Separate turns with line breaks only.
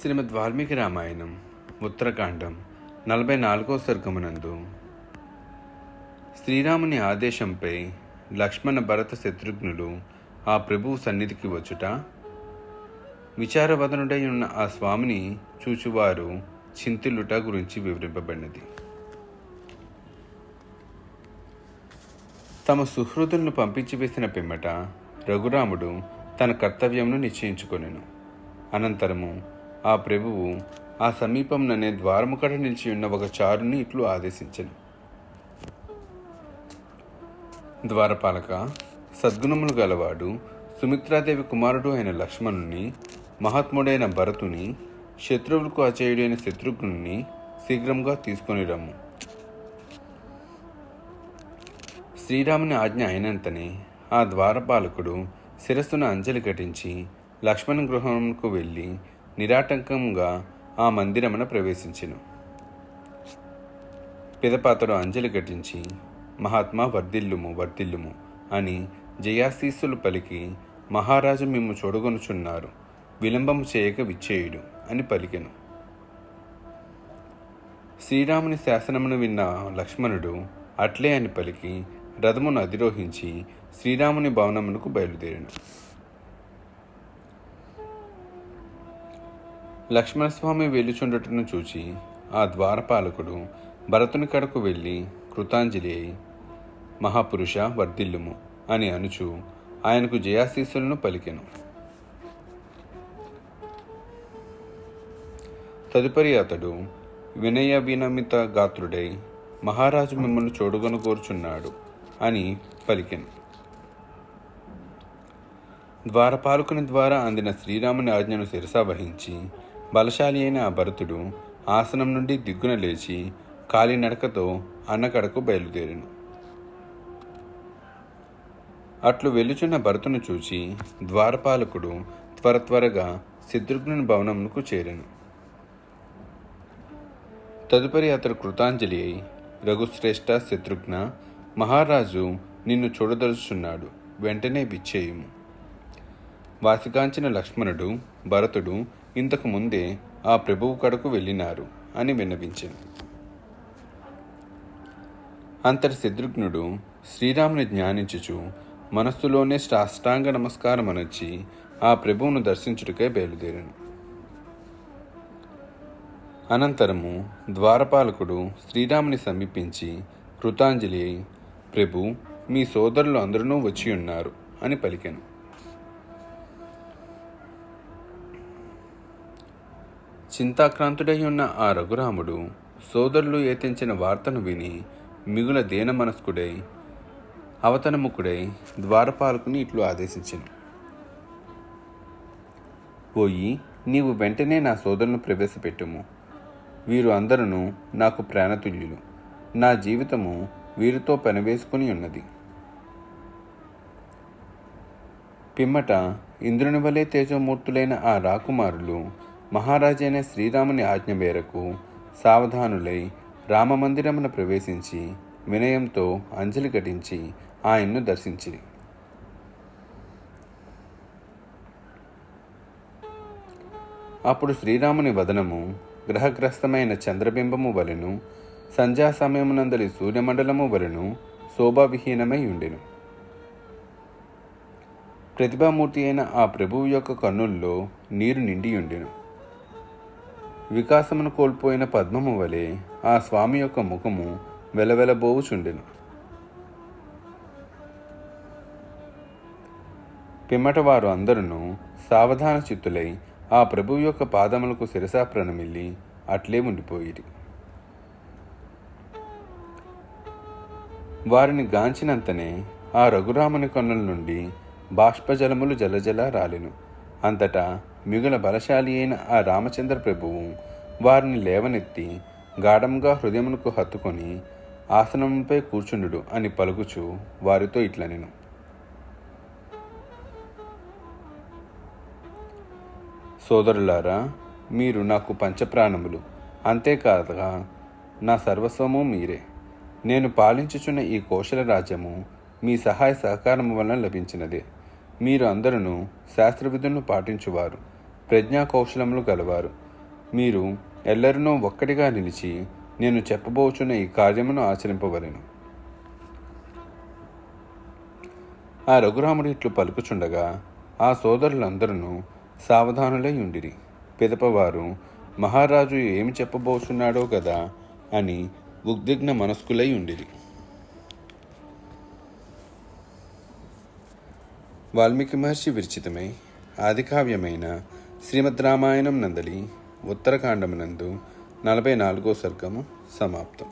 శ్రీమద్ వాల్మీకి రామాయణం ఉత్తరకాండం నలభై నాలుగో సర్గమునందు. శ్రీరాముని ఆదేశంపై లక్ష్మణ భరత శత్రుఘ్నులు ఆ ప్రభువు సన్నిధికి వచ్చుట విచారవదనుడై ఉన్న ఆ స్వామిని చూచువారు చింతిల్లుట గురించి వివరింపబడినది. తమ సుహృదులను పంపించి వేసిన పిమ్మట రఘురాముడు తన కర్తవ్యంను నిశ్చయించుకొనెను. అనంతరము ఆ ప్రభువు ఆ సమీపంలోనే ద్వారము కట నిలిచి ఉన్న ఒక చారుని ఇట్లు ఆదేశించను. ద్వారపాలక సద్గుణములు గలవాడు సుమిత్రాదేవి కుమారుడు అయిన లక్ష్మణుని మహాత్ముడైన భరతుని శత్రువులకు అచేయుడైన శత్రుఘ్నుని శీఘ్రంగా తీసుకొని రమ్ము. శ్రీరాముని ఆజ్ఞ అయినంతనే ఆ ద్వారపాలకుడు శిరస్సును అంజలి కటించి లక్ష్మణ గృహంకు వెళ్ళి నిరాటంకంగా ఆ మందిరమున ప్రవేశించెను. పిదపాతడు అంజలి ఘటించి మహాత్మా వర్ధిల్లుము వర్ధిల్లుము అని జయాశీస్సులు పలికి మహారాజు మిమ్ము చూడగొనుచున్నారు విలంబము చేయక విచ్చేయుడు అని పలికెను. శ్రీరాముని శాసనమును విన్న లక్ష్మణుడు అట్లే అని పలికి రథమును అధిరోహించి శ్రీరాముని భవనమునకు బయలుదేరాను. లక్ష్మణస్వామి వెలుచుండటను చూచి ఆ ద్వారపాలకుడు భరతుని కడకు వెళ్ళి కృతాంజలి అయి మహాపురుష వర్ధిల్లుము అని అనుచు ఆయనకు జయాశీస్సులను పలికెను. తదుపరి అతడు వినయ వినమిత గాత్రుడై మహారాజు మిమ్మల్ని చూడగొను కోరుచున్నాడు అని పలికెను. ద్వారపాలకుని ద్వారా అందిన శ్రీరాముని ఆజ్ఞను శిరసా వహించి బలశాలి అయిన ఆ భరతుడు ఆసనం నుండి దిగ్గున లేచి కాలినడకతో అన్నకడకు బయలుదేరాను. అట్లు వెళ్ళుచున్న భరతును చూచి ద్వారపాలకుడు త్వర త్వరగా శత్రుఘ్నుని భవనమునకు చేరాను. తదుపరి అతడు కృతాంజలి అయి రఘుశ్రేష్ఠ శత్రుఘ్న మహారాజు నిన్ను చూడదలుచున్నాడు వెంటనే విచ్చేయము. వాసికాంచిన లక్ష్మణుడు భరతుడు ఇంతకు ముందే ఆ ప్రభువు కడకు వెళ్ళినారు అని విన్నవించింది. అంతటి శత్రుఘ్నుడు శ్రీరాముని జ్ఞానించుచు మనస్సులోనే సాష్టాంగ నమస్కారమనొచ్చి ఆ ప్రభువును దర్శించుటకై బయలుదేరాను. అనంతరము ద్వారపాలకుడు శ్రీరాముని సమీపించి కృతాంజలి ప్రభు మీ సోదరులు అందరూ వచ్చి ఉన్నారు అని పలికాను. చింతాక్రాంతుడై ఉన్న ఆ రఘురాముడు సోదరులు ఏతించిన వార్తను విని మిగుల దేన మనస్కుడై అవతనముకుడై ద్వారపాలకుని ఇట్లు ఆదేశించను. పోయి నీవు వెంటనే నా సోదరులను ప్రవేశపెట్టుము. వీరు అందరూ నాకు ప్రాణతుల్యులు. నా జీవితము వీరితో పెనవేసుకుని ఉన్నది. పిమ్మట ఇంద్రుని వలె తేజమూర్తులైన ఆ రాకుమారులు మహారాజైన శ్రీరాముని ఆజ్ఞ మేరకు సావధానులై రామమందిరమున ప్రవేశించి వినయంతో అంజలి ఘటించి ఆయన్ను దర్శించి. అప్పుడు శ్రీరాముని వదనము గ్రహగ్రస్తమైన చంద్రబింబము వలెను సంధ్యా సమయమునందలి సూర్యమండలము వలెను శోభావిహీనమై ఉండెను. ప్రతిభామూర్తి అయిన ఆ ప్రభువు యొక్క కన్నుల్లో నీరు నిండి ఉండెను. వికాసమును కోల్పోయిన పద్మము వలె ఆ స్వామి యొక్క ముఖము వెలవెలబోవుచుండెను. పిమ్మట వారు అందరూ సావధాన చిత్తులై ఆ ప్రభువు యొక్క పాదములకు శిరసా ప్రణమిల్లి అట్లే ఉండిపోయిరి. వారిని గాంచినంతనే ఆ రఘురాముని కన్నుల నుండి బాష్పజలములు జలజల రాలెను. అంతటా మిగుల బలశాలి అయిన ఆ రామచంద్ర ప్రభువు వారిని లేవనెత్తి గాఢంగా హృదయమునకు హత్తుకొని ఆసనంపై కూర్చుండు అని పలుకుచు వారితో ఇట్లనెను సోదరులారా మీరు నాకు పంచప్రాణములు. అంతేకాదుగా నా సర్వస్వము మీరే. నేను పాలించుచున్న ఈ కోశల రాజ్యము మీ సహాయ సహకారము వలన లభించినదే. మీరు అందరూ శాస్త్రవిధులను పాటించువారు ప్రజ్ఞా కౌశలములు గలవారు. మీరు ఎల్లరినో ఒక్కటిగా నిలిచి నేను చెప్పబోచున్న ఈ కార్యమును ఆచరింపవలను. ఆ రఘురాముడు ఇట్లు పలుకుచుండగా ఆ సోదరులందరూ సావధానులై ఉండిరి. పిదపవారు మహారాజు ఏమి చెప్పబోచున్నాడో కదా అని ఉద్విగ్న మనస్కులై ఉండిరి. వాల్మీకి మహర్షి విరచితమై ఆదికావ్యమైన శ్రీమద్ రామాయణం నందలి ఉత్తరకాండమునందు నలభై నాలుగో సర్గము సమాప్తం.